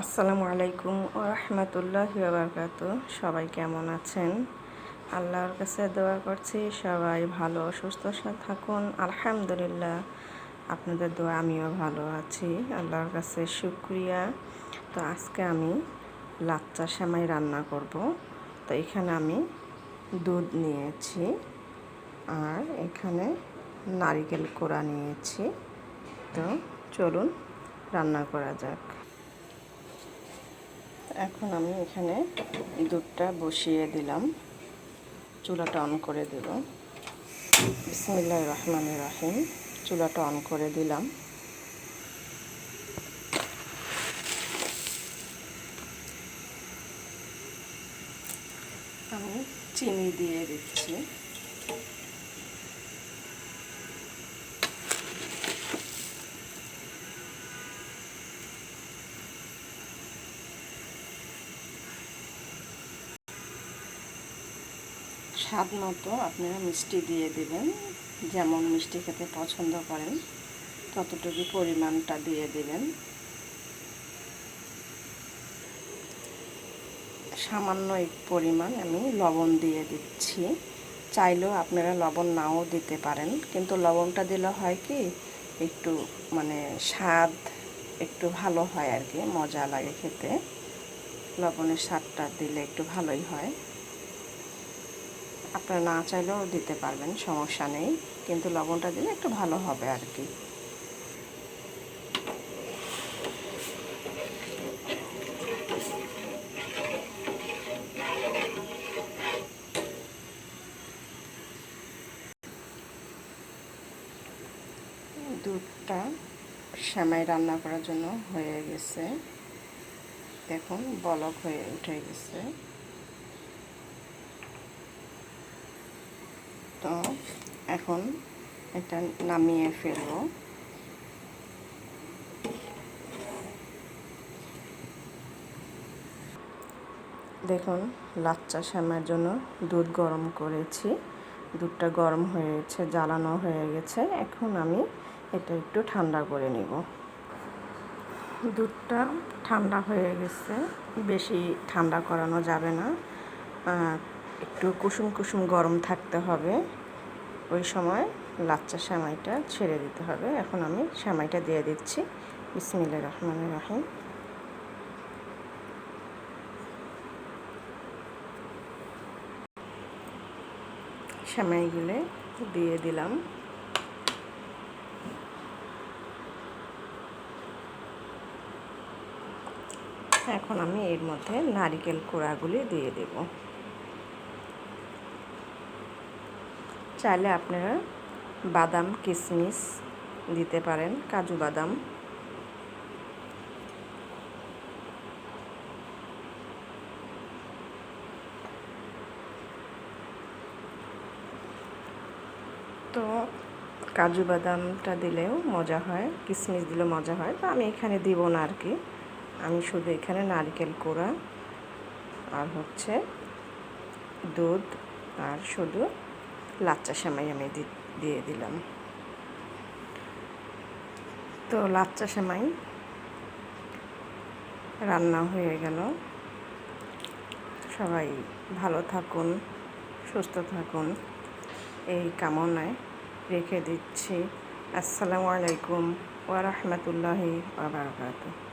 আসসালামু আলাইকুম রহমতুল্লাহ বারকাত সবাই কেমন আছেন? আল্লাহর কাছে দোয়া করছি, সবাই ভালো, সুস্থ থাকুন। আলহামদুলিল্লাহ, আপনাদের দোয়া আমিও ভালো আছি, আল্লাহর কাছে শুক্রিয়া। তো আজকে আমি লাচ্চা সেমাই রান্না করব। তো এখানে আমি দুধ নিয়েছি আর এখানে নারিকেল কোড়া নিয়েছি। তো চলুন রান্না করা যাক। এখন আমি এখানে দুধটা বসিয়ে দিলাম। চুলাটা অন করে দেব। বিসমিল্লাহ রহমান রাহিম। চুলাটা অন করে দিলাম। আমি চিনি দিয়ে দিচ্ছি। স্বাদ মতো আপনারা মিষ্টি দিয়ে দেবেন, যেমন মিষ্টি খেতে পছন্দ করেন, ততটুকু পরিমাণটা দিয়ে দেবেন। সামান্য এক পরিমাণ আমি লবণ দিয়ে দিচ্ছি। চাইলেও আপনারা লবণ নাও দিতে পারেন, কিন্তু লবণটা দিলে হয় কি, একটু মানে স্বাদ একটু ভালো হয় আর কি, মজা লাগে খেতে। লবণের স্বাদটা দিলে একটু ভালোই হয়। আপনারা না চাইলেও দিতে পারবেন, সমস্যা নেই। কিন্তু লবণটা দিলে একটু ভালো হবে আর কি। দুধটা সেমাই রান্না করার জন্য হয়ে গেছে। দেখুন, বলক হয়ে উঠে গেছে তো এখন এটা নামিয়ে ফেলব। দেখুন, লাচ্চা শ্যামার জন্য দুধ গরম করেছি। দুধটা গরম হয়েছে, জ্বালানো হয়ে গেছে। এখন আমি এটা একটু ঠান্ডা করে নিব। দুধটা ঠান্ডা হয়ে গেছে। বেশি ঠান্ডা করানো যাবে না। একটু কুসুম কুসুম গরম থাকতে হবে। ওই সময় লাচ্চা সেমাইটা ছেড়ে দিতে হবে। এখন আমি সেমাইটা দিয়ে দিচ্ছি। বিসমিল্লা রহমান রাহিম। সেমাইগুলো দিয়ে দিলাম। এখন আমি এর মধ্যে নারিকেল কোড়াগুলি দিয়ে দেবো। চাইলে আপনারা বাদাম কিশমিশ দিতে পারেন, কাজু বাদাম। তো কাজু বাদামটা দিলেও মজা হয় কিশমিশ দিলেও মজা হয়। তো আমি এখানে দিব না আর কি। আমি শুধু এখানে নারকেল কোড়া আর হচ্ছে দুধ আর শুধু লাচ্চা সেমাই আমি দিয়ে দিলাম। তো লাচ্চা সেমাই রান্না হয়ে গেল। সবাই ভালো থাকুন, সুস্থ থাকুন। এই কামনায় রেখে দিচ্ছি। আসসালামু আলাইকুম ওয়া বারাকাতুহু।